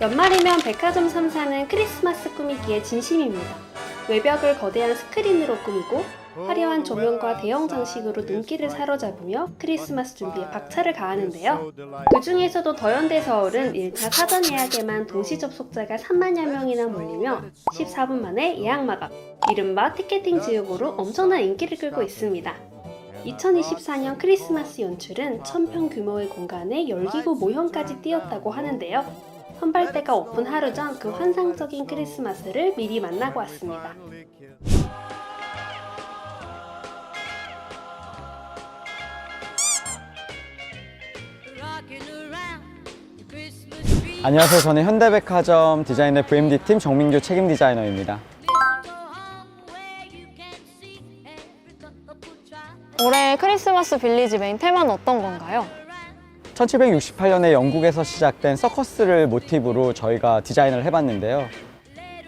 연말이면 백화점 3사는 크리스마스 꾸미기에 진심입니다. 외벽을 거대한 스크린으로 꾸미고 화려한 조명과 대형 장식으로 눈길을 사로잡으며 크리스마스 준비에 박차를 가하는데요. 그 중에서도 더현대 서울은 1차 사전 예약에만 동시 접속자가 3만여 명이나 몰리며 14분 만에 예약 마감, 이른바 티켓팅 지역으로 엄청난 인기를 끌고 있습니다. 2024년 크리스마스 연출은 1000평 규모의 공간에 열기구 모형까지 띄었다고 하는데요. 선발대가 오픈 하루 전 그 환상적인 크리스마스를 미리 만나고 왔습니다. 안녕하세요. 저는 현대백화점 디자인의 VMD 팀 정민규 책임 디자이너입니다. 올해 크리스마스 빌리지 메인 테마는 어떤 건가요? 1768년에 영국에서 시작된 서커스를 모티브로 저희가 디자인을 해봤는데요.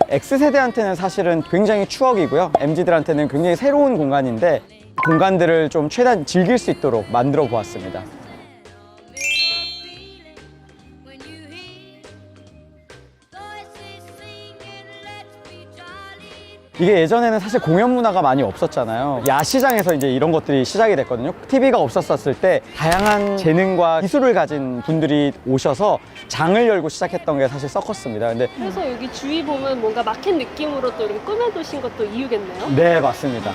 X세대한테는 사실은 굉장히 추억이고요. MZ들한테는 굉장히 새로운 공간인데 공간들을 좀 최대한 즐길 수 있도록 만들어 보았습니다. 이게 예전에는 사실 공연 문화가 많이 없었잖아요. 야시장에서 이제 이런 것들이 시작이 됐거든요. TV가 없었었을 때 다양한 재능과 기술을 가진 분들이 오셔서 장을 열고 시작했던 게 사실 서커스입니다. 근데 그래서 여기 주위 보면 뭔가 마켓 느낌으로 또 이렇게 꾸며두신 것도 이유겠네요. 네, 맞습니다.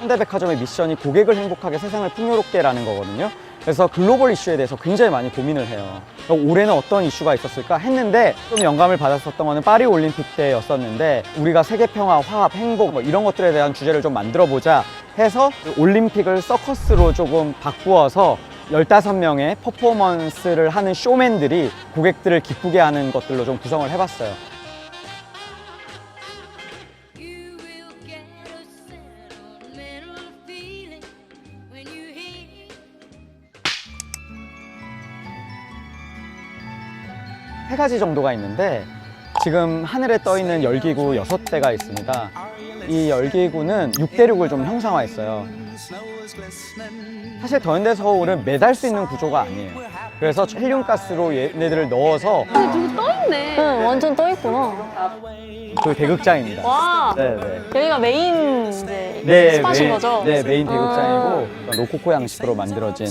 현대백화점의 미션이 고객을 행복하게 세상을 풍요롭게 라는 거거든요. 그래서 글로벌 이슈에 대해서 굉장히 많이 고민을 해요. 올해는 어떤 이슈가 있었을까 했는데 좀 영감을 받았었던 거는 파리 올림픽 때였었는데 우리가 세계 평화, 화합, 행복 뭐 이런 것들에 대한 주제를 좀 만들어 보자 해서 그 올림픽을 서커스로 조금 바꾸어서 15명의 퍼포먼스를 하는 쇼맨들이 고객들을 기쁘게 하는 것들로 좀 구성을 해봤어요. 3가지 정도가 있는데 지금 하늘에 떠 있는 열기구 6대가 있습니다. 이 열기구는 6대륙을 좀 형상화했어요. 사실 더현대 서울은 매달 수 있는 구조가 아니에요. 그래서 헬륨가스로 얘네들을 넣어서 아, 근데 되게 떠있네. 응, 완전 떠있구나. 그 대극장입니다. 와, 네네. 여기가 메인 네, 이제 스팟인 거죠? 네, 메인 아. 대극장이고 그러니까 로코코 양식으로 만들어진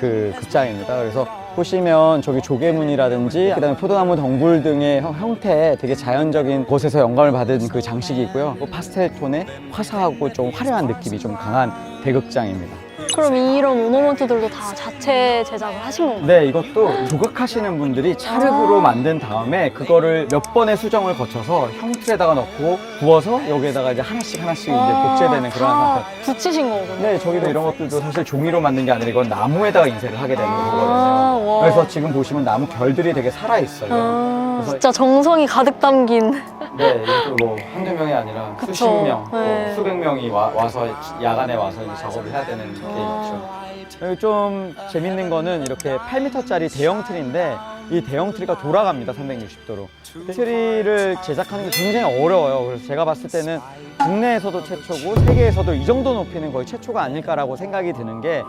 그 극장입니다. 그래서 보시면 저기 조개문이라든지 그다음에 포도나무 덩굴 등의 형- 형태의 되게 자연적인 곳에서 영감을 받은 그 장식이 있고요. 또 파스텔 톤의 화사하고 좀 화려한 느낌이 좀 강한 대극장입니다. 그럼 이런 오너먼트들도 다 자체 제작을 하신 건가요? 네, 이것도 조각하시는 분들이 찰흙으로 아. 만든 다음에 그거를 몇 번의 수정을 거쳐서 형틀에다가 넣고 구워서 여기에다가 이제 하나씩 하나씩 이제 복제되는 그런 다 상태. 붙이신 거군요. 네, 저기도 이런 것들도 사실 종이로 만든 게 아니라 이건 나무에다가 인쇄를 하게 되는 아, 거거든요. 와. 그래서 지금 보시면 나무 결들이 되게 살아 있어요. 아, 그래서 진짜 정성이 가득 담긴. 네, 이것도 뭐 한두 명이 아니라 그쵸. 수십 명, 뭐 네. 수백 명이 와, 서 야간에 와서 이제 작업을 해야 되는 게 있죠. 여기 좀 재밌는 거는 이렇게 8m짜리 대형 트리인데 이 대형 트리가 돌아갑니다, 360도로. 트리를 제작하는 게 굉장히 어려워요. 그래서 제가 봤을 때는 국내에서도 최초고 세계에서도 이 정도 높이는 거의 최초가 아닐까라고 생각이 드는 게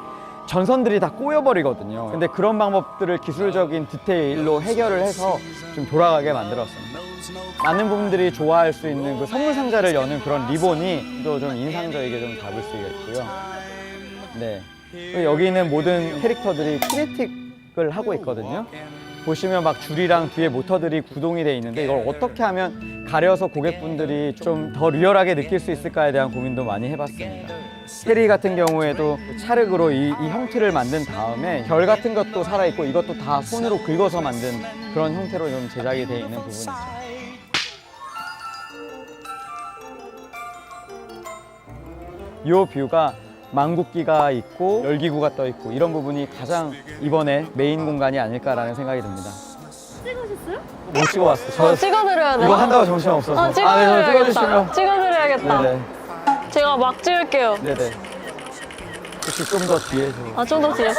전선들이 다 꼬여버리거든요. 근데 그런 방법들을 기술적인 디테일로 해결을 해서 좀 돌아가게 만들었습니다. 많은 분들이 좋아할 수 있는 그 선물 상자를 여는 그런 리본이 또 좀 인상적이게 좀 잡을 수 있고요. 네. 여기 있는 모든 캐릭터들이 키네틱을 하고 있거든요. 보시면 막 줄이랑 뒤에 모터들이 구동이 돼 있는데 이걸 어떻게 하면 가려서 고객분들이 좀 더 리얼하게 느낄 수 있을까에 대한 고민도 많이 해봤습니다. 세리 같은 경우에도 찰흙으로 이, 이 형태를 만든 다음에 결 같은 것도 살아있고 이것도 다 손으로 긁어서 만든 그런 형태로 좀 제작이 되어 있는 부분이죠. 이 뷰가 망국기가 있고 열기구가 떠 있고 이런 부분이 가장 이번에 메인 공간이 아닐까라는 생각이 듭니다. 찍으셨어요? 못 찍어봤어요. 저 어, 찍어드려야 돼요? 이거 한다고 정신 없어서. 어, 아, 네, 저 찍어드려야겠다. 찍어주시면. 찍어드려야겠다. 네네. 제가 막 찍을게요. 네네. 혹시 좀 더 뒤에서. 아, 좀 더 뒤에.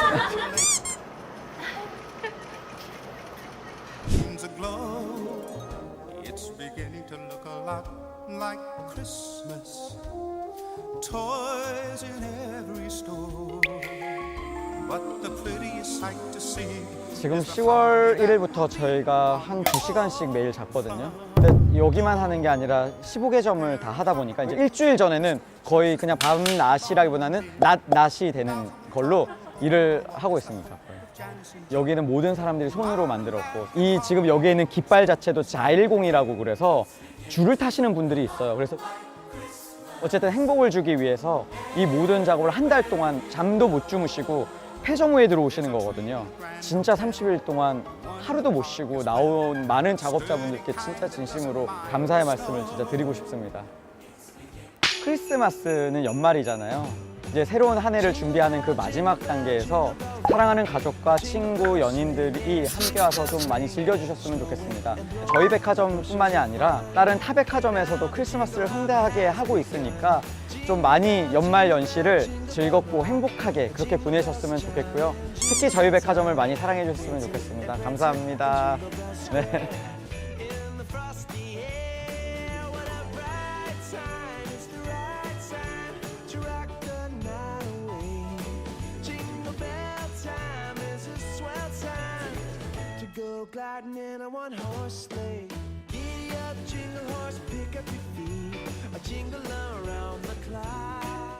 Seems aglow. It's beginning to look a lot like Christmas. Toys in every store. But the prettiest sight to see 지금 10월 1일부터 저희가 한 2시간씩 매일 잤거든요. 근데 여기만 하는 게 아니라 15개 점을 다 하다 보니까 이제 일주일 전에는 거의 그냥 밤낮이라기보다는 낮낮이 되는 걸로 일을 하고 있습니다. 여기는 모든 사람들이 손으로 만들었고 이 지금 여기에 있는 깃발 자체도 자일공이라고 그래서 줄을 타시는 분들이 있어요. 그래서 어쨌든 행복을 주기 위해서 이 모든 작업을 한 달 동안 잠도 못 주무시고 폐점후에 들어오시는 거거든요. 진짜 30일 동안 하루도 못 쉬고 나온 많은 작업자분들께 진짜 진심으로 감사의 말씀을 진짜 드리고 싶습니다. 크리스마스는 연말이잖아요. 이제 새로운 한 해를 준비하는 그 마지막 단계에서 사랑하는 가족과 친구, 연인들이 함께 와서 좀 많이 즐겨주셨으면 좋겠습니다. 저희 백화점뿐만이 아니라 다른 타 백화점에서도 크리스마스를 성대하게 하고 있으니까 좀 많이 연말 연시를 즐겁고 행복하게 그렇게 보내셨으면 좋겠고요. 특히 저희 백화점을 많이 사랑해 주셨으면 좋겠습니다. 감사합니다. 네. gliding in a one horse sleigh. jingle horse, pick up your feet, A jingle around the clock.